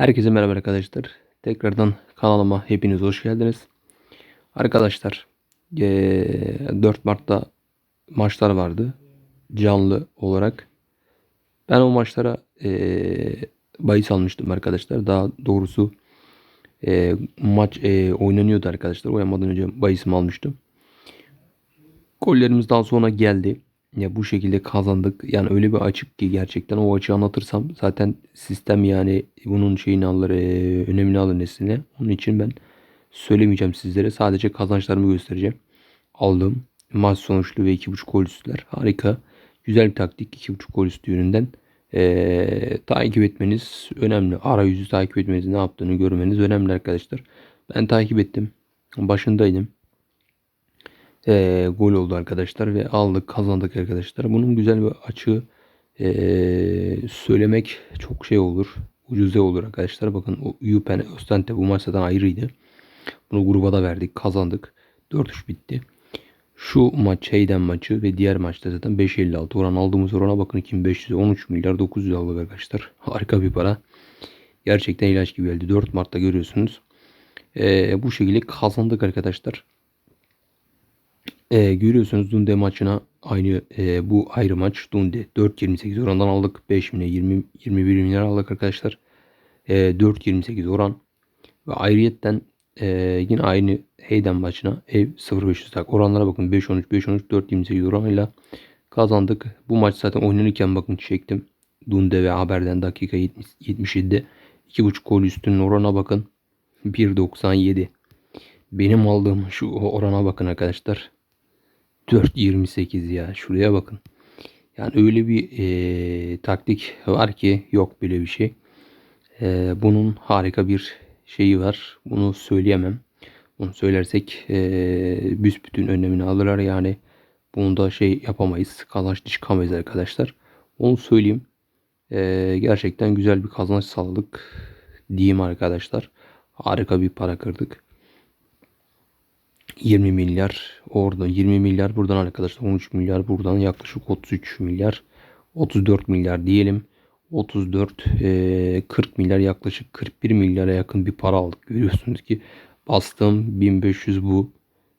Herkese merhaba arkadaşlar. Tekrardan kanalıma hepiniz hoş geldiniz. Arkadaşlar eee, 4 Mart'ta maçlar vardı. Canlı olarak. Ben o maçlara eee bahis almıştım arkadaşlar. Daha doğrusu eee, maç oynanıyordu arkadaşlar. Oynamadan önce bahisimi almıştım. Gollerimiz daha sonra geldi. Ya bu şekilde kazandık. Yani öyle bir açık ki gerçekten o açığı anlatırsam zaten sistem yani bunun şeyini alır, e, önemini alır nesline. Onun için ben söylemeyeceğim sizlere. Sadece kazançlarımı göstereceğim. Aldığım maç sonuçlu ve 2.5 gol üstler. Harika. Güzel bir taktik 2.5 gol üstü yönünden. E, takip etmeniz önemli. Arayüzü takip etmeniz ne yaptığını görmeniz önemli arkadaşlar. Ben takip ettim. Başındaydım e, gol oldu arkadaşlar ve aldık kazandık arkadaşlar. Bunun güzel bir açığı e, söylemek çok şey olur. Ucuze olur arkadaşlar. Bakın o Yupen Ostente bu maç zaten ayrıydı. Bunu gruba da verdik kazandık. 4-3 bitti. Şu maç Heyden maçı ve diğer maçta zaten 5.56 oran aldığımız orana bakın 2513 milyar 900 aldık arkadaşlar. Harika bir para. Gerçekten ilaç gibi geldi. 4 Mart'ta görüyorsunuz. Ee, bu şekilde kazandık arkadaşlar. E, görüyorsunuz Dunde maçına aynı e, bu ayrı maç Dunde 4.28 orandan aldık 5 mine 20 21 milyar aldık arkadaşlar. E, 4.28 oran ve ayrıyetten e, yine aynı Heyden maçına ev 0.500 tak oranlara bakın 5.13 5.13 4.28 oranıyla kazandık. Bu maç zaten oynanırken bakın çektim. Dunde ve Haber'den dakika 70, 77'de 2.5 gol üstünün orana bakın 1.97 benim aldığım şu orana bakın arkadaşlar. 4.28 ya şuraya bakın. Yani öyle bir e, taktik var ki yok böyle bir şey. E, bunun harika bir şeyi var. Bunu söyleyemem. Bunu söylersek e, büsbütün önlemini alırlar. Yani bunu da şey yapamayız. Kazanç dışı kamayız arkadaşlar. Onu söyleyeyim. E, gerçekten güzel bir kazanç sağladık diyeyim arkadaşlar. Harika bir para kırdık. 20 milyar orada 20 milyar buradan arkadaşlar 13 milyar buradan yaklaşık 33 milyar 34 milyar diyelim. 34 e, 40 milyar yaklaşık 41 milyara yakın bir para aldık. Görüyorsunuz ki bastım 1500 bu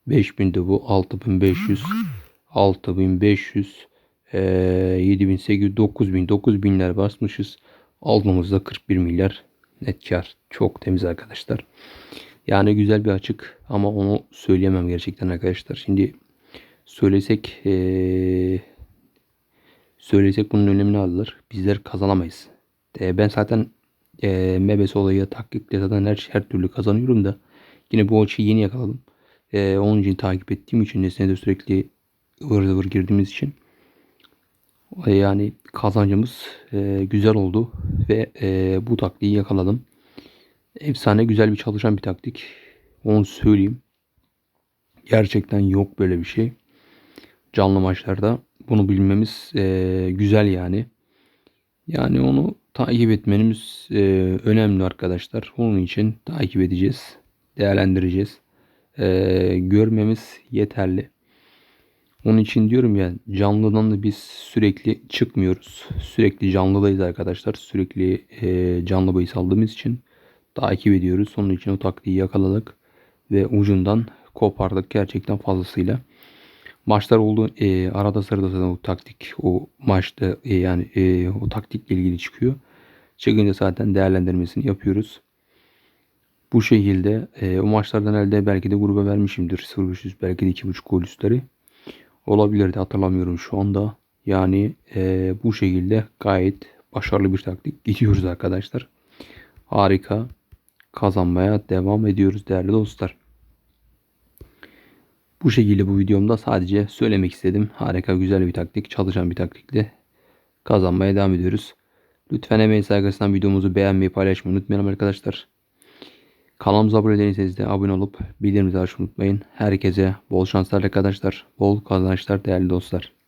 5000 de bu 6500 6500 e, 7800 9000 9000'ler basmışız. Aldığımızda 41 milyar net kar çok temiz arkadaşlar yani güzel bir açık ama onu söyleyemem gerçekten arkadaşlar. Şimdi söylesek ee, söylesek bunun önemini alır. Bizler kazanamayız. E, ben zaten e, Mebes olayı taktikle zaten her, her türlü kazanıyorum da yine bu açıyı yeni yakaladım. E, onun için takip ettiğim için nesneye de sürekli ıvır zıvır girdiğimiz için yani kazancımız e, güzel oldu ve e, bu taktiği yakaladım. Efsane güzel bir çalışan bir taktik. Onu söyleyeyim. Gerçekten yok böyle bir şey. Canlı maçlarda bunu bilmemiz e, güzel yani. Yani onu takip etmemiz e, önemli arkadaşlar. Onun için takip edeceğiz. Değerlendireceğiz. E, görmemiz yeterli. Onun için diyorum ya canlıdan da biz sürekli çıkmıyoruz. Sürekli canlıdayız arkadaşlar. Sürekli e, canlı bahis aldığımız için takip ediyoruz. Onun için o taktiği yakaladık ve ucundan kopardık gerçekten fazlasıyla. Maçlar oldu e, arada sırada zaten o taktik o maçta e, yani e, o taktikle ilgili çıkıyor. Çıkınca zaten değerlendirmesini yapıyoruz. Bu şekilde e, o maçlardan elde belki de gruba vermişimdir. 0-500 belki de 2.5 gol üstleri. Olabilirdi hatırlamıyorum şu anda. Yani e, bu şekilde gayet başarılı bir taktik gidiyoruz arkadaşlar. Harika kazanmaya devam ediyoruz değerli dostlar. Bu şekilde bu videomda sadece söylemek istedim. Harika güzel bir taktik, çalışan bir taktikle kazanmaya devam ediyoruz. Lütfen emeği saygısından videomuzu beğenmeyi paylaşmayı unutmayalım arkadaşlar. Kanalımıza abone değilseniz de abone olup bildirimleri açmayı unutmayın. Herkese bol şanslar arkadaşlar. Bol kazançlar değerli dostlar.